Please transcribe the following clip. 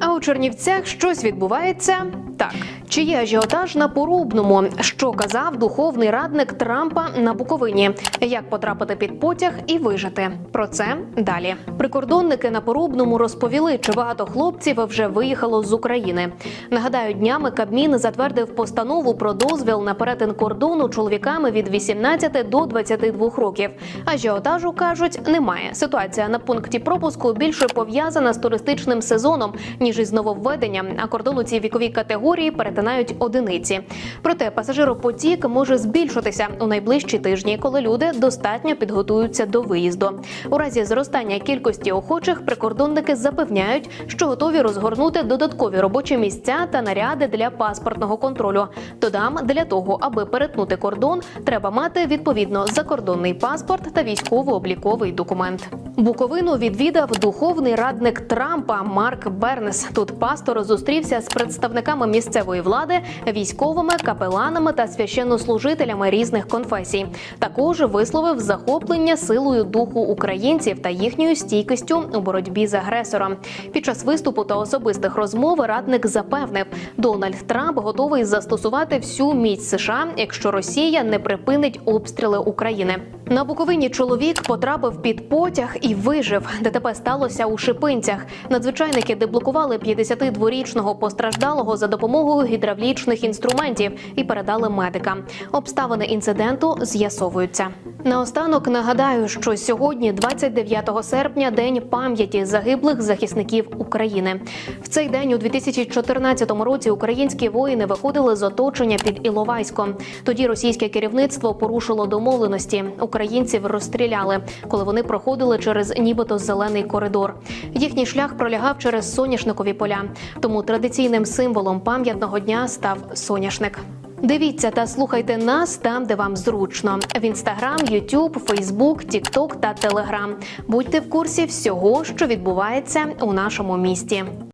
А у Чернівцях щось відбувається так. Чи є ажіотаж на порубному? Що казав духовний радник Трампа на Буковині? Як потрапити під потяг і вижити? Про це далі. Прикордонники на порубному розповіли, чи багато хлопців вже виїхало з України. Нагадаю, днями Кабмін затвердив постанову про дозвіл на перетин кордону чоловіками від 18 до 22 років. Ажіотажу кажуть, немає. Ситуація на пункті пропуску більше пов'язана з туристичним сезоном ніж із нововведенням. А кордон у цій віковій категорії перетинають одиниці. Проте пасажиропотік може збільшитися у найближчі тижні, коли люди достатньо підготуються до виїзду. У разі зростання кількості охочих прикордонники запевняють, що готові розгорнути додаткові робочі місця та наряди для паспортного контролю. Додам, для того, аби перетнути кордон, треба мати відповідно закордонний паспорт та військово-обліковий документ. Буковину відвідав духовний радник Трампа Марк Бернес. Тут пастор зустрівся з представниками місцевої влади, військовими, капеланами та священнослужителями різних конфесій. Також висловив захоплення силою духу українців та їхньою стійкістю у боротьбі з агресором. Під час виступу та особистих розмов радник запевнив, Дональд Трамп готовий застосувати всю міць США, якщо Росія не припинить обстріли України. На Буковині чоловік потрапив під потяг і вижив. ДТП сталося у Шипинцях. Надзвичайники деблокували 52-річного постраждалого за допомогою гідравлічних інструментів і передали медикам. Обставини інциденту з'ясовуються. Наостанок нагадаю, що сьогодні, 29 серпня, день пам'яті загиблих захисників України. В цей день у 2014 році українські воїни виходили з оточення під Іловайськом. Тоді російське керівництво порушило домовленості. Українців розстріляли, коли вони проходили через нібито зелений коридор. Їхній шлях пролягав через соняшникові поля. Тому традиційним символом пам'ятного дня став соняшник. Дивіться та слухайте нас там, де вам зручно: в інстаграм, Ютуб, Фейсбук, Тікток та Телеграм. Будьте в курсі всього, що відбувається у нашому місті.